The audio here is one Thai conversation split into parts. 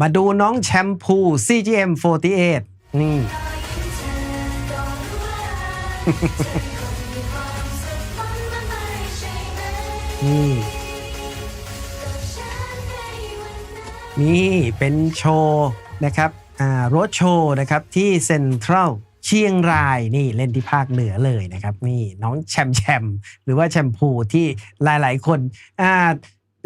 มาดูน้องแชมพู CGM 48นี่ นี่ นี่เป็นโชว์นะครับ อ่ารถโชว์นะครับที่เซ็นทรัลเชียงรายนี่เล่นที่ภาคเหนือเลยนะครับ นี่น้องแชมแชมหรือว่าแชมพูที่หลาย ๆ คนอ่า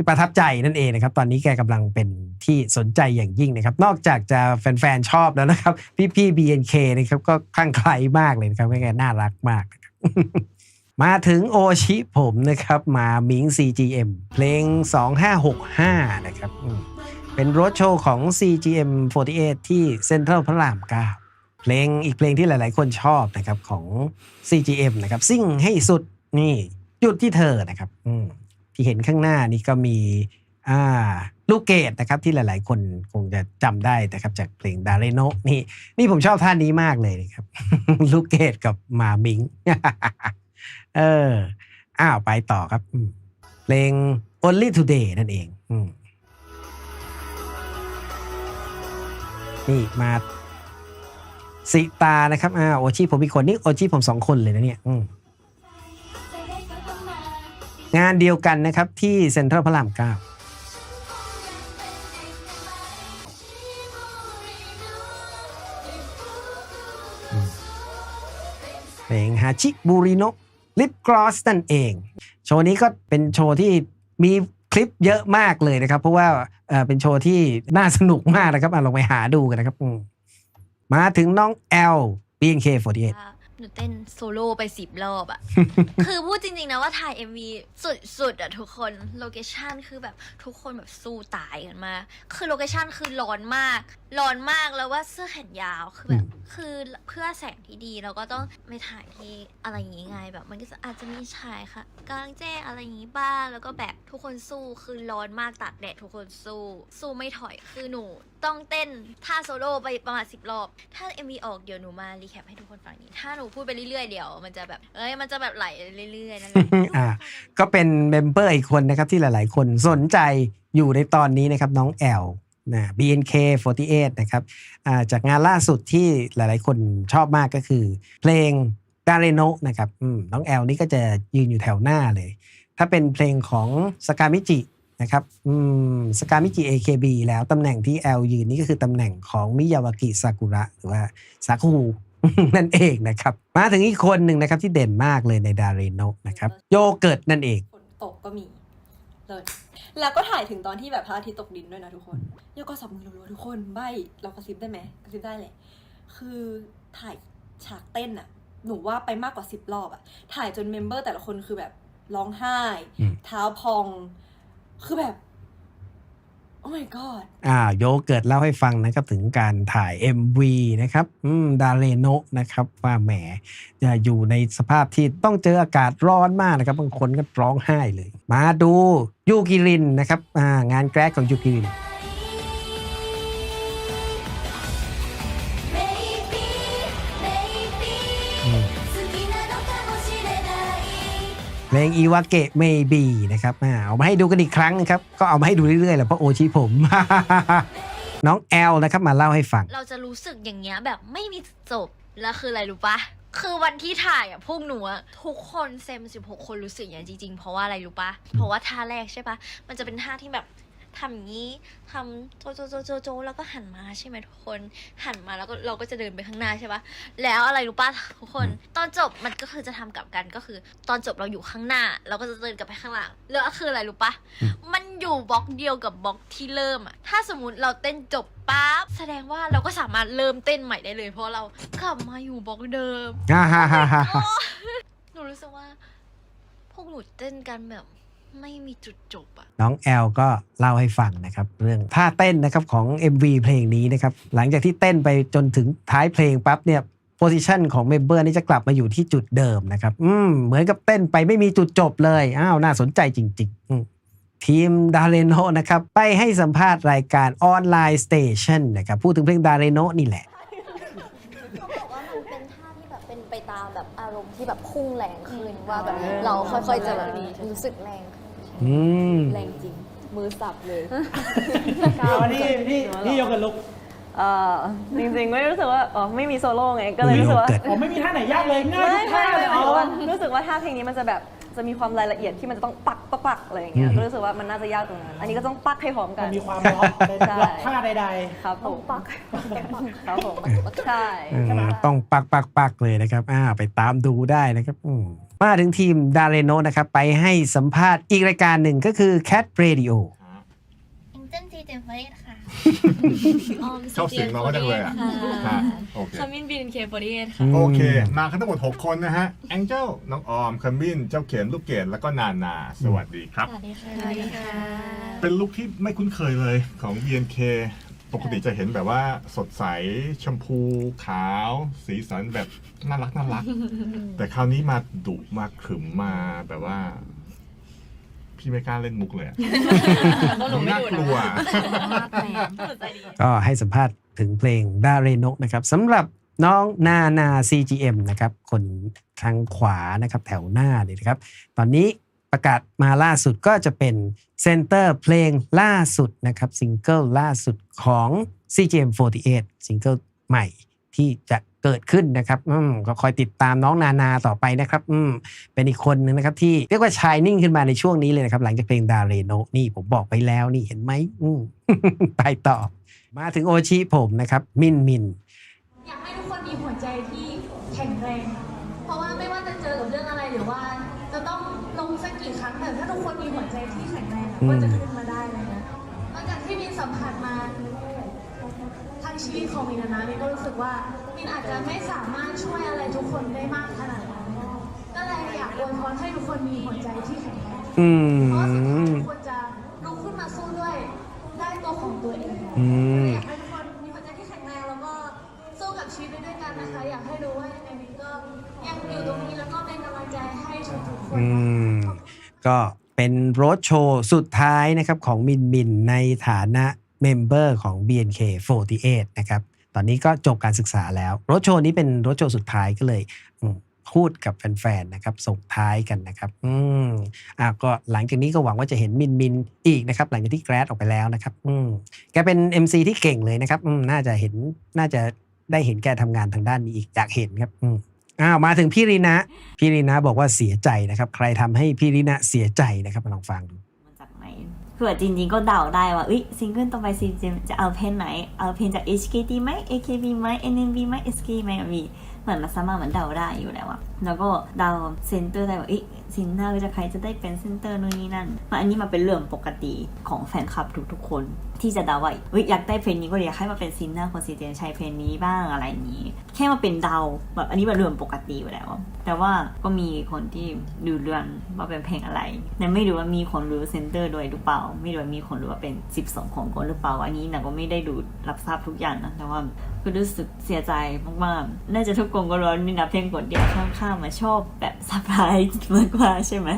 ประทับใจนั่นเองนะครับ ตอนนี้แกกำลังเป็นที่สนใจอย่างยิ่งนะครับ นอกจากจะแฟนๆชอบแล้วนะครับ พี่ๆ BNK นะครับก็คลั่งไคล้มากเลยนะครับแกน่ารักมาก มาถึงโอชิผมนะครับมามิง CGM เพลง 2565 นะครับเป็นรถโชว์ของ CGM 48 ที่เซ็นทรัลพระราม9เพลงอีกเพลงที่หลายๆ คนชอบนะครับของ CGM นะครับซิ่งให้สุดนี่หยุดที่เธอนะครับอื ที่เห็นข้างหน้านี่ก็มีลูกเกดนะครับที่หลาย ๆ คนคงจะจำได้นะครับ จากเพลงดาเรโนนี่นี่ผมชอบท่านนี้มากเลยนะครับ ลูกเกดกับมามิงเอออ้าวไปต่อครับ เพลง Only Today นั่นเองนี่มาสิตานะครับอ่าโอชิผมอีกคนนี่โอชิผมสองคนเลยนะเนี่ย อืม งานเดียวกันนะครับที่เซ็นทรัลพระรามเก้าเพลงฮาชิบูริโนลิปกรอสนั่นเอง โชว์นี้ก็เป็นโชว์ที่มีคลิปเยอะมากเลยนะครับ เพราะว่าเป็นโชว์ที่น่าสนุกมากนะครับอลองไปหาดูกันนะครับมมาถึงน้องแอล BNK48 หนูเต้นโซโล่ไปสิบรอบอะ คือพูดจริงๆนะว่าถ่าย MV สุดๆอะทุกคน โลเคชันคือแบบทุกคนแบบสู้ตายกันมาก คือโลเคชันคือร้อนมาก ร้อนมากแล้วว่าเสื้อแขนยาว คือแบบคือเพื่อแสงที่ดีเราก็ต้องไปถ่ายที่อะไรอย่างงี้ไงแบบ มันก็จะอาจจะมีฉายค่ะกลางแจ้งอะไรอย่างงี้บ้าง แล้วก็แบบทุกคนสู้คือร้อนมากตากแดดทุกคนสู้ สู้ไม่ถอยคือหนูต้องเต้นท่าโซโล่ไปประมาณสิบรอบ ถ้า MV ออกเดี๋ยวหนูมารีแคปให้ทุกคนฟังนี้ ถ้าหนูพูดไปเรื่อยๆเดี๋ยวมันจะแบบเอ้ยมันจะแบบไหลเรื่อยๆนั่นแหละอ่าก็เป็นเมมเบอร์อีกคนนะครับที่หลายๆ คนสนใจอยู่ในตอนนี้นะครับน้องแอลนะ BNK48 นะครับอ่าจากงานล่าสุดที่หลายๆ คนชอบมากก็คือ เพลงดาเรโนนะครับอืมน้องแอลนี่ก็จะยืนอยู่แถวหน้าเลย ถ้าเป็นเพลงของสกามิจิ นะครับอืมสกามิจิ AKB แล้วตำแหน่งที่แอลยืนนี่ก็คือตำแหน่งของมิยาวากิซากุระหรือว่าซากุนั่นเองนะครับ มาถึงอีกคนหนึ่งนะครับที่เด่นมากเลยในดาเรโนนะครับโยเกิร์ตนั่นเองฝนตกก็มีเลยแล้วก็ถ่ายถึงตอนที่แบบพระอาทิตย์ตกดินด้วยนะทุกคนโยกก็สับมือรัวๆทุกคนใบเรากระซิบได้ไหมกระซิบได้แหละคือถ่ายฉากเต้นอะหนูว่าไปมากกว่าสิบรอบอะถ่ายจนเมมเบอร์แต่ละคนคือแบบร้องไห้อืมเท้าพอง คือแบบ โอ้ my god อ่าโยเกิร์ตเล่าให้ฟังนะครับ ถึงการถ่าย MV นะครับอืมดาเลโนะนะครับ ว่าแหมจะอยู่ในสภาพที่ต้องเจออากาศร้อนมากนะครับ บางคนก็ร้องไห้เลย มาดูยูกิรินนะครับอ่างานแกรกของยูกิริน เพลงอีวาเกะเมบีนะครับเอามาให้ดูกันอีกครั้งนะครับ ก็เอามาให้ดูเรื่อยๆแหละเพราะโอชิผม น้องแอลนะครับมาเล่าให้ฟัง เราจะรู้สึกอย่างเงี้ยแบบไม่มีจบ แล้วคืออะไรรู้ปะคือวันที่ถ่ายอะพวกหนูอะทุกคนเซมสิบหกคนรู้สึกอย่างจริงๆ เพราะว่าอะไรรู้ปะเพราะว่าท่าแรกใช่ปะมันจะเป็นท่าที่แบบ ทำอย่างนี้ทำโจโจโจโจโจแล้วก็หันมาใช่ไหมทุกคน หันมาแล้วก็เราก็จะเดินไปข้างหน้าใช่ปะแล้วอะไรรู้ปะทุกคน ตอนจบมันก็คือจะทำกลับกันก็คือ ตอนจบเราอยู่ข้างหน้า เราก็จะเดินกลับไปข้างหลังแล้วก็คืออะไรรู้ปะอืมมันอยู่บล็อกเดียวกับบล็อกที่เริ่มอะถ้าสมมติเราเต้นจบปั๊บแสดงว่าเราก็สามารถเริ่มเต้นใหม่ได้เลย เพราะเรากลับมาอยู่บล็อกเดิมฮ่าฮ่าฮ่าฮ่าหนูรู้สึกว่า พวกหนูเต้นกันแบบ ไม่มีจุดจบอะน้องแอลก็เล่าให้ฟังนะครับ เรื่องท่าเต้นนะครับของ MV เพลงนี้นะครับ หลังจากที่เต้นไปจนถึงท้ายเพลงปั๊บเนี่ยโพซิชันของเมมเบอร์นี่จะกลับมาอยู่ที่จุดเดิมนะครับ อืมเหมือนกับเต้นไปไม่มีจุดจบเลย อ้าว น่าสนใจจริง ๆ อืมทีมดาเรโนนะครับ ไปให้สัมภาษณ์รายการออนไลน์สเตชันนะครับ พูดถึงเพลงดาเรโนนี่แหละ เขาบอกว่ามันเป็นท่าที่แบบเป็นไปตามแบบอารมณ์ที่แบบพุ่งแรงขึ้นว่าแบบเราค่อยๆจะแบบรู้สึกแรงขึ้น อืมแรงจริง มือสับเลยวันนี้พี่พี่โยกับลุกเออจริงๆไม่รู้สึกว่าอ๋อไม่มีโซโล่ไงก็เลยรู้สึกว่ามีโยเกิร์ตผมไม่มีท่าไหนยากเลยง่ายไม่ทุกไม่ท่าเลยไม่อ๋อรู้สึกว่าท่าเพลงนี้มันจะแบบจะมีความรายละเอียดที่มันจะต้องปักปักปักอะไรอย่างเงี้ยก็รู้สึกว่ามันน่าจะยากตรงนั้น อันนี้ก็ต้องปักให้พร้อมกัมันนมีความล็อกเป็นใช่ล็อกท่าใดครับผมปักครับผมใช่เออต้องปักปักปักเลยนะครับอ่าไปตามดูได้นะครับอืม มาถึงทีมดาเรโนนะครับ ไปให้สัมภาษณ์อีกรายการหนึ่งก็คือ Cat Radio เอ็งเจิ้นซีเจมเฟรดค่ะชอบเสียงน้องก็จังเลยอะค่ะโอเค คามินบีนเคฟอรีเอค่ะ โอเค มากันทั้งหมด 6 คนนะฮะ แองเจิลน้องออมคัมบินเจ้าเข็มลูกเกดแล้วก็นานา สวัสดีครับ สวัสดีค่ะสวัสดีค่ะเป็นลุคที่ไม่คุ้นเคยเลยของ BNK ปกติจะเห็นแบบว่าสดใสชมพูขาว สีสันแบบน่ารักน่ารัก แต่คราวนี้มาดุมาขรึมมาแบบว่า พี่ไม่กล้าเล่นมุกเลยอะหนูไม่น่าดูกนะลัวใจดีก็ให้สัมภาษณ์ถึงเพลงดาเรโนนะครับสำหรับน้องนานา CGM นะครับ คนทางขวานะครับแถวหน้าเลยนะครับ ตอนนี้ ประกาศมาล่าสุดก็จะเป็นเซนเตอร์เพลงล่าสุดนะครับซิงเกิลล่าสุดของ CGM48 ซิงเกิลใหม่ที่จะเกิดขึ้นนะครับอืมก็คอยติดตามน้องนานาต่อไปนะครับอืมเป็นอีกคนหนึ่งนะครับที่เรียกว่าชายนิ่งขึ้นมาในช่วงนี้เลยนะครับ หลังจากเพลงดาเรโนนี่ผมบอกไปแล้วนี่เห็นไหมอืม ไปต่อ มาถึงโอชิผมนะครับ มินมิน อยากให้ทุกคน แข็งแรงอะอืมก็จะขึ้นมาได้เลยนะหลังจากที่มินสัมผัสมาทั้งชีวิตของมินอะนะมินก็รู้สึกว่ามินอาจจะไม่สามารถช่วยอะไรทุกคนได้มากขนาดนั้นก็เลยอยากอวยพรให้ทุกคนมีหัวใจที่แข็งแรงอืเพราะว่าสุดท้ายมทุกคนจะลุกขึ้นมาสู้ด้วยได้ตัวของตัวเองอืมอยากให้ทุกคนมีหัวใจที่แข็งแรงแล้วก็สู้กับชีวิตไปด้วยกันนะคะ อยากให้รู้ว่ายังไงมินก็ยังอยู่ตรงนี้แล้วก็เป็นกำลังใจให้ทุกๆคนอืนะมคะก็ เป็นโรดโชว์สุดท้ายนะครับของมินมินในฐานะเมมเบอร์ของ BNK48 นะครับ ตอนนี้ก็จบการศึกษาแล้วโรดโชว์นี้เป็นโรดโชว์สุดท้ายก็เลยพูดกับแฟนๆ นะครับ ส่งท้ายกันนะครับ อืมอะก็หลังจากนี้ก็หวังว่าจะเห็นมินมินอีกนะครับ หลังจากที่แกรดออกไปแล้วนะครับ อืมแกเป็น MC ที่เก่งเลยนะครับ อืมน่าจะเห็น น่าจะได้เห็นแกทำงานทางด้านนี้อีก อยากเห็นครับ อืม อ้าวมาถึงพี่รีนะ พี่รีนะบอกว่าเสียใจนะครับ ใครทำให้พี่รีนะเสียใจนะครับมาลองฟังดูมาจากไหนเผื่อจริงๆก็เดาได้ว่าอุ้ยซิงเกิลต่อไปซีจจะเอาเพลงไหน เอาเพลงจาก HKT ไหม AKB ไหม NMB ไหม SK ไหมมี เหมือนมันสามารถเหมือนเดาได้อยู่แล้วอะแล้วก็เดาเซนเตอร์ได้ว่าเอ้ยซินเตอร์จะใครจะได้เป็นเซนเตอร์นู่นนี่นั่นมันอันนี้มันเป็นเรื่องปกติของแฟนคลับทุกๆคน ที่จะเดาว่าเอ้ยอยากได้เพลงนี้ก็เลยอยากให้มาเป็นซินเนอร์คนซีเจนใช้เพลงนี้บ้างอะไรอย่างนี้ แค่มาเป็นเดาแบบอันนี้เป็นเรื่องปกติอยู่แล้ว แต่ว่าก็มีคนที่ดูเรื่องว่าเป็นเพลงอะไรแต่ไม่รู้ว่ามีคนรู้เซนเตอร์ด้วยหรือเปล่า ไม่รู้ว่ามีคนรู้ว่าเป็น 12 ของคนหรือเปล่า อันนี้นะก็ไม่ได้ดูรับทราบทุกอย่างนะแต่ว่าก็รู้สึกเสียใจมากๆ น่าจะทุกคนก็ร้อนนี่นะเพลงกดเดียวข้างๆมาชอบแบบเซอร์ไพรส์มากกว่าใช่ไหม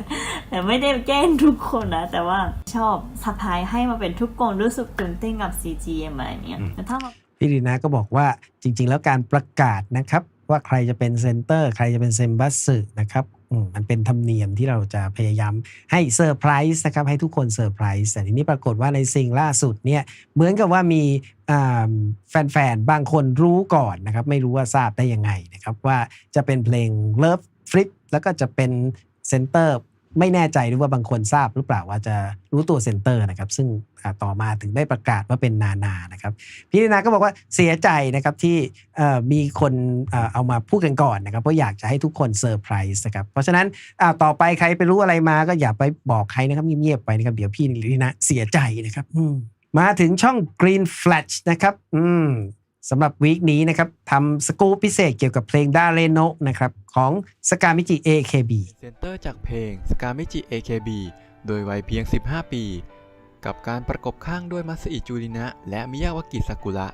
แต่ไม่ได้แกล้งทุกคนนะ แต่ว่าชอบเซอร์ไพรส์ให้มาเป็นทุกคนรู้สึกตื่นเต้นกับ CGM อะไรเนี้ยแต่ถ้ามาพี่รีนะก็บอกว่าจริง ๆ แล้วการประกาศนะครับ ว่าใครจะเป็นเซนเตอร์ ใครจะเป็นเซมบัสสึนะครับอืมมันเป็นธรรมเนียมที่เราจะพยายามให้เซอร์ไพรส์นะครับให้ทุกคนเซอร์ไพรส์แต่ทีนี้ปรากฏว่าในสิ่งล่าสุดเนี่ยเหมือนกับว่ามีอ่าแฟนๆ บางคนรู้ก่อนนะครับ ไม่รู้ว่าทราบได้ยังไงนะครับ ว่าจะเป็นเพลง Love Flip แล้วก็จะเป็นเซนเตอร์ ไม่แน่ใจด้วยว่าบางคนทราบหรือเปล่าว่าจะรู้ตัวเซ็นเตอร์นะครับ ซึ่งต่อมาถึงได้ประกาศว่าเป็นนานานะครับพี่นาก็บอกว่าเสียใจนะครับที่มีคนเอามาพูดกันก่อนนะครับเพราะอยากจะให้ทุกคนเซอร์ไพรส์นะครับเพราะฉะนั้นต่อไปใครไปรู้อะไรมาก็อย่าไปบอกใครนะครับเงียบๆไปนะครับเดี๋ยวพี่ลีนะเสียใจนะครับมมาถึงช่อง Green Flash นะครับ อืม สำหรับวีคนี้นะครับทำสกู๊ปพิเศษเกี่ยวกับเพลงดาเรโนะนะครับของสกามิจิ AKB เซนเตอร์จากเพลง s k a m i c h i AKB โดยวัยเพียง 15 ปี กับการประกบข้างด้วยมัสอิจูรินะ และมิยาวากิซากุระ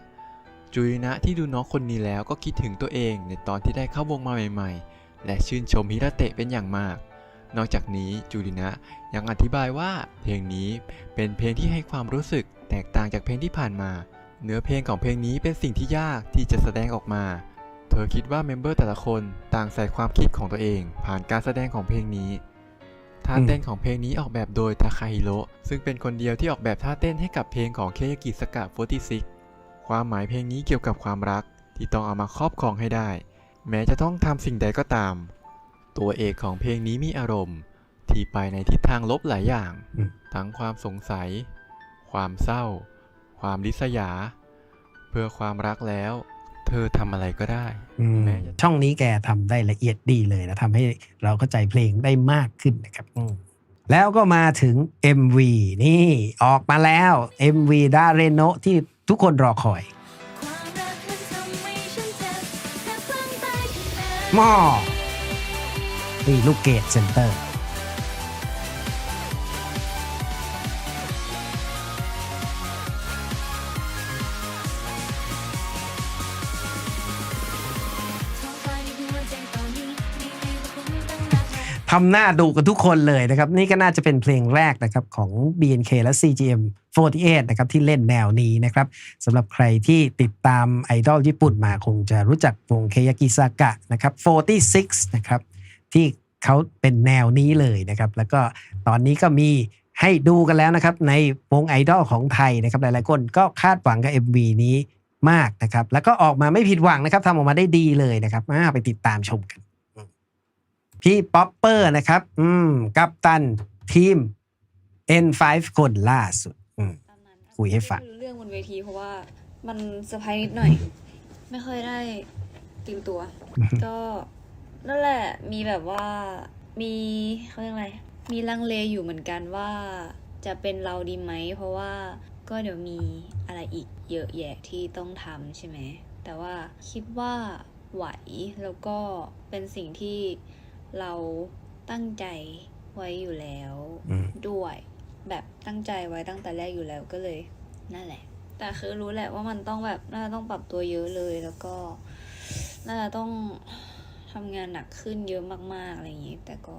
จูรินะที่ดูน้องคนนี้แล้วก็คิดถึงตัวเองในตอนที่ได้เข้าวงมาใหม่ๆ และชื่นชมฮิราเตะเป็นอย่างมาก นอกจากนี้จูรินะยังอธิบายว่าเพลงนี้เป็นเพลงที่ให้ความรู้สึกแตกต่างจากเพลงที่ผ่านมา เนื้อเพลงของเพลงนี้เป็นสิ่งที่ยากที่จะแสดงออกมา เธอคิดว่าเมมเบอร์แต่ละคนต่างใส่ความคิดของตัวเอง ผ่านการแสดงของเพลงนี้ ท่าอืมเต้นของเพลงนี้ออกแบบโดยทาคาฮิโร่ซึ่งเป็นคนเดียวที่ออกแบบท่าเต้นให้กับเพลงของเคยากิสกะ46ความหมายเพลงนี้เกี่ยวกับความรักที่ต้องเอามาครอบครองให้ได้ แม้จะต้องทำสิ่งใดก็ตาม ตัวเอกของเพลงนี้มีอารมณ์ ที่ไปในทิศทางลบหลายอย่างอืมทั้งความสงสัย ความเศร้า ความริษยา เพื่อความรักแล้ว เธอทำอะไรก็ได้อืมแม้จะช่องนี้แกทำได้ละเอียดดีเลยนะทำให้เราเข้าใจเพลงได้มากขึ้นนะครับอืมแล้วก็มาถึง MV นี่ออกมาแล้ว MV ดาเรโนที่ทุกคนรอคอยหม้อนี่ลูกเกดเซนเตอร์ำหน้าดูกันทุกคนเลยนะครับ นี่ก็น่าจะเป็นเพลงแรกนะครับของ BNK และ CGM 48นะครับที่เล่นแนวนี้นะครับสำหรับใครที่ติดตามไอดอลญี่ปุ่นมาคงจะรู้จักวงเคยากิซากะนะครับ46นะครับที่เขาเป็นแนวนี้เลยนะครับ แล้วก็ตอนนี้ก็มีให้ดูกันแล้วนะครับ ในวงไอดอลของไทยนะครับ หลายๆคนก็คาดหวังกับ MV นี้มากนะครับ แล้วก็ออกมาไม่ผิดหวังนะครับทำออกมาได้ดีเลยนะครับมาไปติดตามชมกัน พี่ป๊อปเปอร์นะครับ อืม กัปตันทีม N5 คนล่าสุด อืม คุยให้ฟังไม่รู้เรื่องบนเวทีเพราะว่ามันเซอร์ไพรส์นิดหน่อย ไม่ค่อยได้เตรียมตัว ก็นั่นแหละ มีแบบว่ามีเขาเรียกอะไร มีลังเลอยู่เหมือนกันว่าจะเป็นเราดีไหม เพราะว่าก็เดี๋ยวมีอะไรอีกเยอะแยะที่ต้องทำใช่ไหม แต่ว่าคิดว่าไหวแล้วก็เป็นสิ่งที่ เราตั้งใจไว้อยู่แล้วอืมด้วย แบบตั้งใจไว้ตั้งแต่แรกอยู่แล้วก็เลย นั่นแหละ แต่คือรู้แหละว่ามันต้องแบบน่าจะต้องปรับตัวเยอะเลยแล้วก็น่าจะต้องทำงานหนักขึ้นเยอะมากๆอะไรอย่างนี้แต่ก็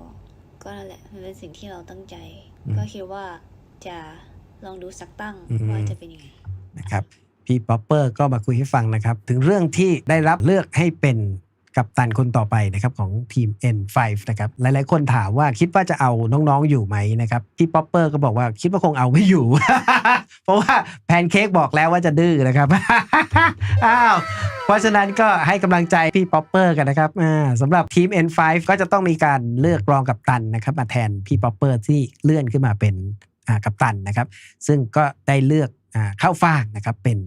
ก็นั่นแหละมันเป็นสิ่งที่เราตั้งใจอืมก็คิดว่าจะลองดูสักตั้งอืมว่าจะเป็นยังไงนะครับพี่ป๊อปเปอร์ก็มาคุยให้ฟังนะครับ ถึงเรื่องที่ได้รับเลือกให้เป็น กัปตันคนต่อไปนะครับของทีม N5 นะครับหลายๆ คนถามว่าคิดว่าจะเอาน้องๆอยู่ไหมนะครับพี่ป๊อปเปอร์ก็บอกว่าคิดว่าคงเอาไม่อยู่ เพราะว่าแพนเค้กบอกแล้วว่าจะดื้อนะครับอ้าวเพราะฉะนั้นก็ให้กำลังใจพี่ป๊อปเปอร์กันนะครับอ่าสำหรับทีม N5 ก็จะต้องมีการเลือกรองกัปตันนะครับมาแทนพี่ป๊อปเปอร์ที่เลื่อนขึ้นมาเป็นกัปตันนะครับ ซึ่งก็ได้เลือกเข้าฟากนะครับเป็น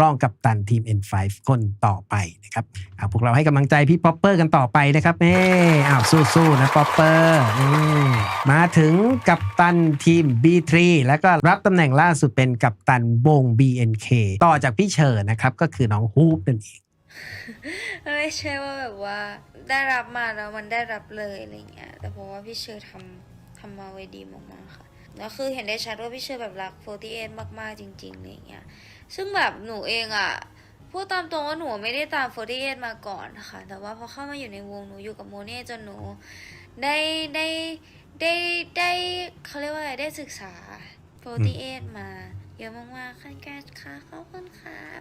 รองกัปตันทีม N5 คนต่อไปนะครับพวกเราให้กำลังใจพี่ป๊อปเปอร์กันต่อไปนะครับเน่อ้าวสู้ๆนะป๊อปเปอร์มาถึงกัปตันทีม B3 แล้วก็รับตำแหน่งล่าสุดเป็นกัปตันวง BNK ต่อจากพี่เชอร์นะครับก็คือน้องฮูปนั่นเองไม่ใช่ว่าแบบว่าได้รับมาแล้วมันได้รับเลยอะไรเงี้ยแต่เพราะว่าพี่เชอร์ทำทำมาไว้ดีมากๆค่ะแล้วคือเห็นได้ชัดว่าพี่เชอร์แบบรัก48มากๆจริงๆอะไรเงี้ย ซึ่งแบบหนูเองอะพูดตามตรงว่าหนูไม่ได้ตาม48มาก่อนนะคะแต่ว่าพอเข้ามาอยู่ในวงหนูอยู่กับโมเน่จนหนูได้ได้ได้ได้เขาเรียกว่าอะไรได้ศึกษา48มาเยอะมากๆค่ะแกค่ะขอบคุณครับ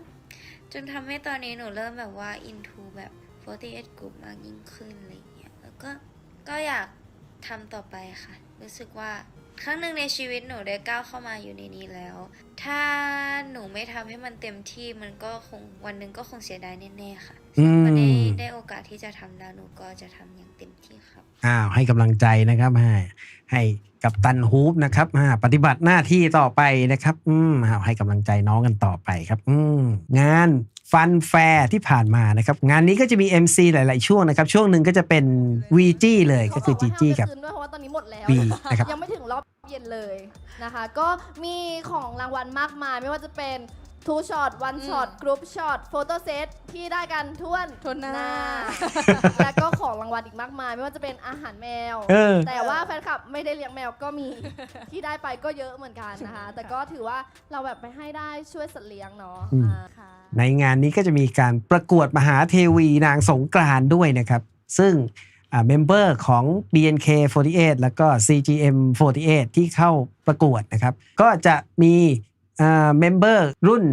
จนทำให้ตอนนี้หนูเริ่มแบบว่า into แบบ48 group มากยิ่งขึ้นอะไรอย่างเงี้ยแล้วก็ก็อยากทำต่อไปค่ะ รู้สึกว่า ครั้งหนึ่งในชีวิตหนูได้ก้าวเข้ามาอยู่ในนี้แล้ว ถ้าหนูไม่ทำให้มันเต็มที่มันก็คงวันหนึ่งก็คงเสียดายแน่ๆค่ะอืมวันนี้ได้โอกาสที่จะทำแล้วหนูก็จะทำอย่างเต็มที่ครับอ้าวให้กำลังใจนะครับให้ให้กับตันฮูปนะครับอ่าปฏิบัติหน้าที่ต่อไปนะครับ อืมอ้าวให้กำลังใจน้องกันต่อไปครับ อืมงานฟันแฟร์ที่ผ่านมานะครับ งานนี้ก็จะมี MC หลาย ๆ ช่วงนะครับ ช่วงหนึ่งก็จะเป็น VG เลยก็คือ GG กับคืนด้วยเพราะว่าตอนนี้หมดแล้ว B นะครับยังไม่ถึงรอบ เย็นเลยนะคะ ก็มีของรางวัลมากมาย ไม่ว่าจะเป็นทูช็อตวันช็อตกรุ๊ปช็อตโฟโต้เซตที่ได้กันท่วนทนหน้า แล้วก็ของรางวัลอีกมากมาย ไม่ว่าจะเป็นอาหารแมว เออ แต่ว่าแฟนคลับไม่ได้เลี้ยงแมวก็มี ที่ได้ไปก็เยอะเหมือนกันนะคะ แต่ก็ถือว่าเราแบบไปให้ได้ช่วยสัตว์เลี้ยงเนาะอืม อ่า ค่ะ ในงานนี้ก็จะมีการประกวดมหาเทวีนางสงกรานต์ด้วยนะครับ ซึ่ง เมมเบอร์ของ BNK48 แล้วก็ CGM48 ที่เข้าประกวดนะครับ ก็จะมีเมมเบอร์รุ่น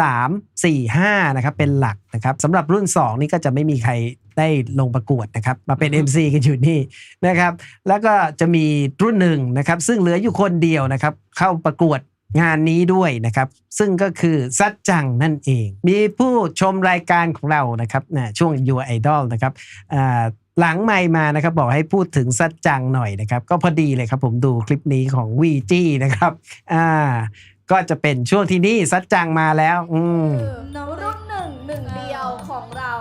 3 4 5 นะครับ เป็นหลักนะครับสำหรับรุ่น 2 นี่ก็จะไม่มีใครได้ลงประกวดนะครับ มาเป็น MC กันอยู่นี่นะครับ แล้วก็จะมีรุ่นหนึ่งนะครับ ซึ่งเหลืออยู่คนเดียวนะครับ เข้าประกวดงานนี้ด้วยนะครับ ซึ่งก็คือซัดจังนั่นเอง มีผู้ชมรายการของเรานะครับนะช่วง Your Idol นะครับอ่า หลังไม่มานะครับบอกให้พูดถึงซัดจังหน่อยนะครับ ก็พอดีเลยครับผมดูคลิปนี้ของวีจีนะครับอ่าก็จะเป็นช่วงที่นี่ซัดจังมาแล้ว อืมน้องรุ่นหนึ่งหนึ่งเดียวของเรา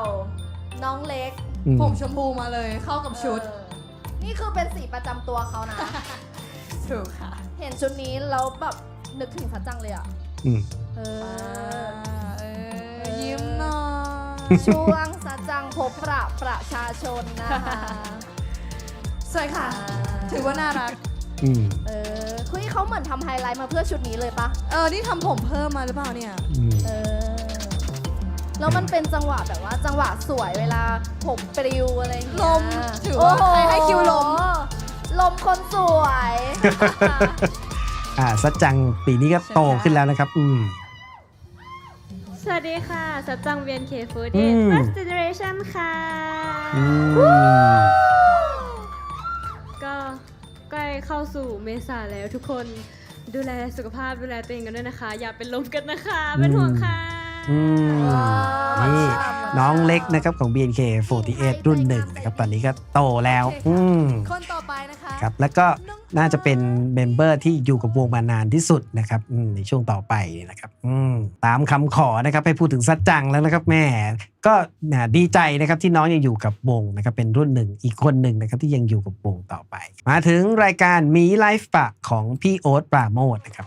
น้องเล็ก อืมผมชมพูมาเลยเข้ากับชุด เออนี่คือเป็นสีประจำตัวเขานะ ถูกค่ะเห็นชุดนี้แล้วแบบนึกถึงสัจจังเลยอะอืม เออ เออ ยิ้มหน่อย ช่วงสัจจังพบประประชาชนนะคะ สวยค่ะ ถือว่าน่ารัก อืมเออคุยเขาเหมือนทำไฮไลท์มาเพื่อชุดนี้เลยปะเออ นี่ทำผมเพิ่มมาหรือเปล่าเนี่ย อืมเออ แล้วมันเป็นจังหวะแบบว่า จังหวะสวยเวลาผมปลิวอะไรอย่างเงี้ยลมถือว่าโโใครให้คิวลม ลมคนสวย อ่าซัดจังปีนี้ก็โตขึ้นแล้วนะครับ อืม สวัสดีค่ะ สัจจังเวียนเคฟูดอืเดม first generation ค่ะ อืมก็ใกล้เข้าสู่เมษาแล้วทุกคนดูแลสุขภาพดูแลตัวเองกันด้วยนะคะ อย่าเป็นลมกันนะคะ เป็นห่วงค่ะ อืมว้าวนี่ชอบน้องเล็กนะครับของ BNK48 รุ่นหนึ่งนะครับตอนนี้ก็โตแล้ว อืมคนต่อไปนะคะ ครับแล้วก็น่าจะเป็นเมมเบอร์ที่อยู่กับวงมานานที่สุดนะครับอืมในช่วงต่อไปนะครับอืมตามคำขอนะครับให้พูดถึงซัดจังแล้วนะครับแม่ก็น่าดีใจนะครับที่น้องยังอยู่กับวงนะครับเป็นรุ่นหนึ่งอีกคนหนึ่งนะครับที่ยังอยู่กับวงต่อไป มาถึงรายการมีไลฟ์ปะของพี่โอ๊ตปราโมทนะครับ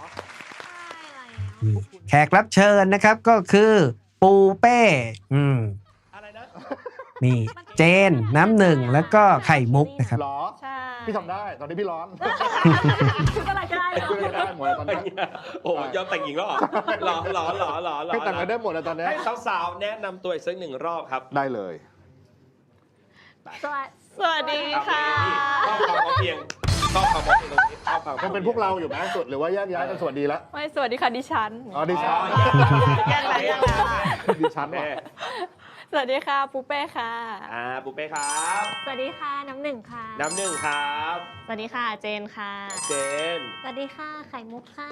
นี่แขกรับเชิญนะครับก็คือปูเป้อืมนี่เจนน้ำหนึ่งแล้วก็ไข่มุกนะครับหรอใช่ พี่ทำได้ตอนนี้พี่ร้อนคืออะไรก็ได้เหรอพี่ได้หมดแล้วตอนนี้โอ้ยอมแต่งหญิงแล้วเหรอหรอหรอหรอหรอหรอพี่แต่งกันได้หมดแล้วตอนนี้ให้สาวๆแนะนำตัวอีกสักหนึ่งรอบครับ ได้เลย สวัสสวัสดีค่ะชอบความพอเพียงชอบความพอเพียงตรงนี้ชอบความยังเป็นพวกเราอยู่ไหมสุดหรือว่าแยกย้ายกันสวัสดีแล้วไม่สวัสดีค่ะดิฉันอ๋อดิฉันแยกแล้วแยกแล้วดิฉันว่ะแม่ สวัสดีค่ะปูเป้ค่ะ อ่าปุเป้ครับสวัสดีค่ะน้ำหนึ่งค่ะ น้ำหนึ่งครับสวัสดีค่ะเจนค่ะ เจนสวัสดีค่ะไข่มุกค่ะ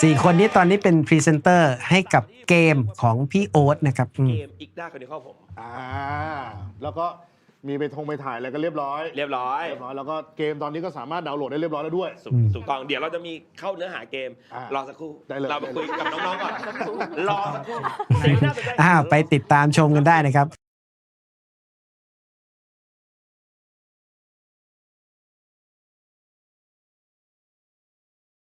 สี่คนนี้ตอนนี้เป็นพรีเซนเตอร์ให้กับเกมของพี่โอ๊ตนะครับอืม เกมอีกด้าคนนี้ข้อผม อ่าแล้วก็ มีไปทงไปถ่ายอะไรกันเรียบร้อยเรียบร้อย เรียบร้อยแล้วก็เกมตอนนี้ก็สามารถดาวน์โหลดได้เรียบร้อยแล้วด้วย ถูกถูกต้องเดี๋ยวเราจะมีเข้าเนื้อหาเกม อ่ารอสักครู่ ได้เลย เรามาคุยกับน้องๆก่อน รอสักครู่ไหนน่าสนใจอ่าไปติดตามชมกันได้นะครับ